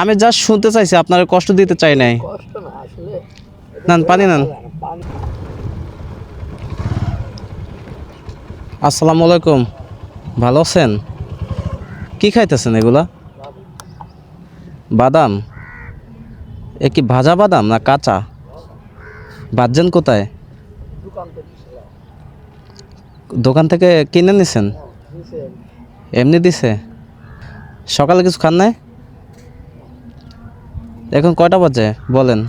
আমি জাস্ট শুনতে চাইছি আপনার কষ্ট দিতে চাই নাই। কষ্ট না পানি নেন। আসসালামু আলাইকুম। ভালো আছেন? কি খাইতেছেন এগুলা? বাদাম। এ কি ভাজা বাদাম না কাঁচা? ভাজছেন কোথায়? দোকান থেকে ছিলাম দোকান থেকে কিনে নিছেন? এমনি দিছে? সকালে কিছু খান নাই? এখন কয়টা বাজে? বলেন।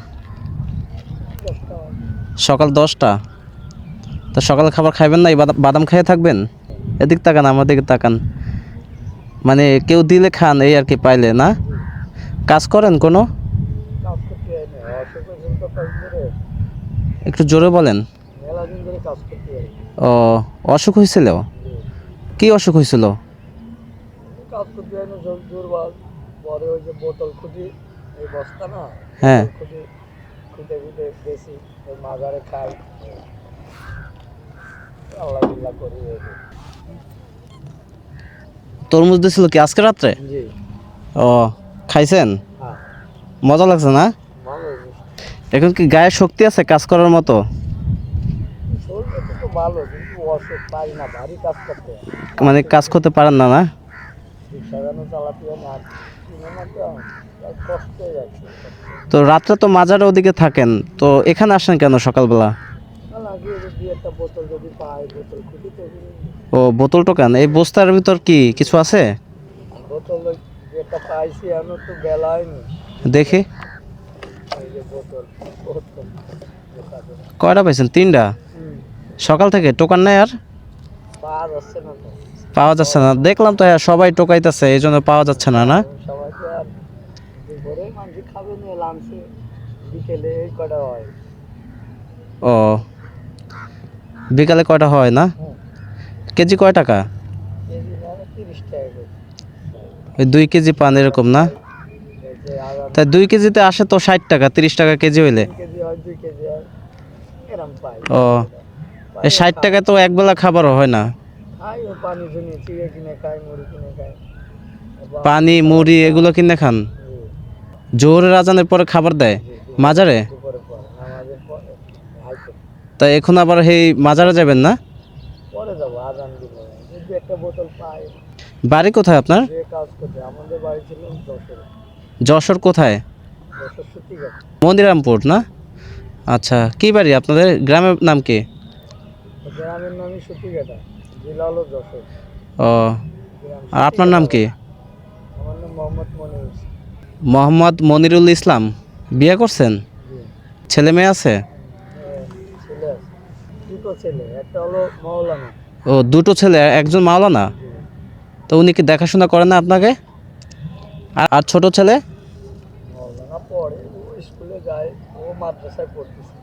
সকাল দশটা। তো সকালে খাবার খাইবেন না? এই বাদাম খেয়ে থাকবেন? এদিক তাকান, আমার দিকে তাকান। মানে কেউ দিলে খান, এই আর কি পাইলে, না? কাজ করেন কোনো? একটু জোরে বলেন। ও, অসুখ হয়েছিল কি অসুখ হয়েছিল হয় হ্যাঁ। তরমুজ দিছিল কি আজকে রাত্রে? ও খাইছেন? হ্যাঁ। মজা লাগছে না? ভালো এখন কি গায়ে শক্তি আছে কাজ করার মতো? শরীরটা তো ভালো কিন্তু অসুখ পাই না ভারী কাজ করতে মানে কাজ করতে পারেন না না। তো রাত্রে তো মাজার ওদিকে থাকেন তো এখানে আসেন কেন সকালবেলা? ও বোতল টোকান এই বস্তার ভিতর কি কিছু আছে? দেখি। কয়টা পাইছেন? তিনটা? সকাল থেকে টোকান নাই আর? পাওয়া যাচ্ছে না। দেখলাম তো হ্যাঁ সবাই টোকাইতেছে এই জন্য পাওয়া যাচ্ছে না না? ও। বিকালে কয়টা হয়, না? কেজি কয় টাকা টাকা? ওই দুই কেজি পান এরকম, না? তাই দুই কেজিতে আসে তো ষাট টাকা, তিরিশ টাকা কেজি হইলে। ও। এই ষাট টাকায় তো একবেলা খাবারও হয় না। খাই ও পানি ঝুনি চিড়ে কিনে খাই মুড়ি কিনে খাই পানি মুড়ি এগুলো কিনে খান? জোহরের আজানের পরে খাবার দেয়। মাজারে? তাই এখন আবার সেই মাজারে যাবেন না? পরে যাব আজান দিলে যদি একটা বোতল পাই। বাড়ি কোথায় আপনার? কাজ করতে আমাদের বাড়ি ছিল যশোরে। যশোর কোথায়? মন্দিরামপুর না? আচ্ছা কি বাড়ি আপনাদের? গ্রামের নাম কি? গ্রামের সত্যিকাটা জেলা হলো যশোর। ও আর আপনার নাম কি? আমার নাম মোহাম্মদ মনির মোহাম্মদ মনিরুল ইসলাম। বিয়ে করছেন? ছেলে মেয়ে আছে? এ, ছেলে আছে। দুটো ছেলে একটা হলো মৌলানা ও দুটো ছেলে একজন মাওলানা? তো উনি কি দেখাশোনা করেন না আপনাকে? আর আর ছোট ছেলে? পড়ে ও স্কুলে যায় ও মাদ্রাসায় পড়তেছে।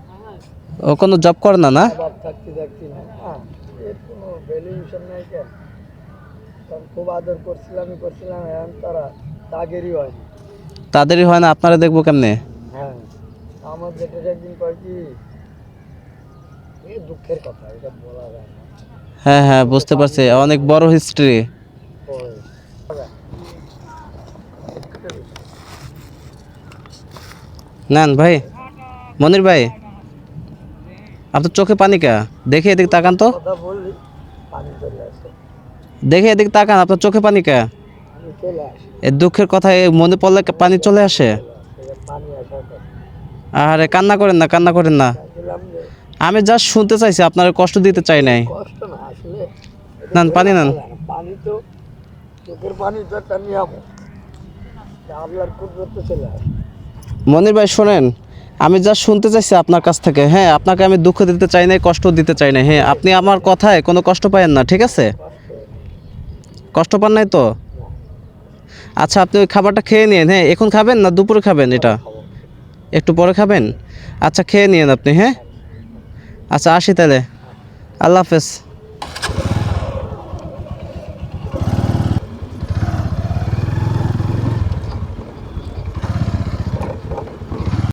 ও কোনো জব করে না না? থাকতে থাকতে না। হ্যাঁ এর কোনো ভ্যালুয়েশন নাই কেন? কারণ খুব আদর করছিলাম করছিলাম এখন তারা তাগেরই হয় না। তাদেরই হয় না আপনারা দেখব কেমনে? হ্যাঁ আমার যেটা একদিন কয় কি এই দুঃখের কথা এটা বলা যায় না। হ্যাঁ হ্যাঁ বুঝতে পারছি অনেক বড় হিস্ট্রি নেন ভাই মনির ভাই। আপনার চোখে পানি কা? দেখে এদিকে তাকান তো। দেখে এদিকে তাকান আপনার চোখে পানি কা? এই দুঃখের কথা মনে পড়লে পানি চলে আসে? আরে কান্না করেন না কান্না করেন না। আমি জাস্ট শুনতে চাইছি আপনার কষ্ট দিতে চাই নাই। নেন, পানি নেন। মনির ভাই শোনেন। আমি যা শুনতে চাইছি আপনার কাছ থেকে হ্যাঁ আপনাকে আমি দুঃখ দিতে চাই না কষ্ট দিতে চাই না হ্যাঁ আপনি আমার কথায় কোনো কষ্ট পাবেন না, ঠিক আছে? কষ্ট পান নাই তো? আচ্ছা আপনি ওই খাবারটা খেয়ে নিন হ্যাঁ এখন খাবেন না দুপুরে খাবেন এটা? একটু পরে খাবেন? আচ্ছা খেয়ে নিন আপনি হ্যাঁ? আচ্ছা আসি তাহলে। আল্লাহ হাফেজ।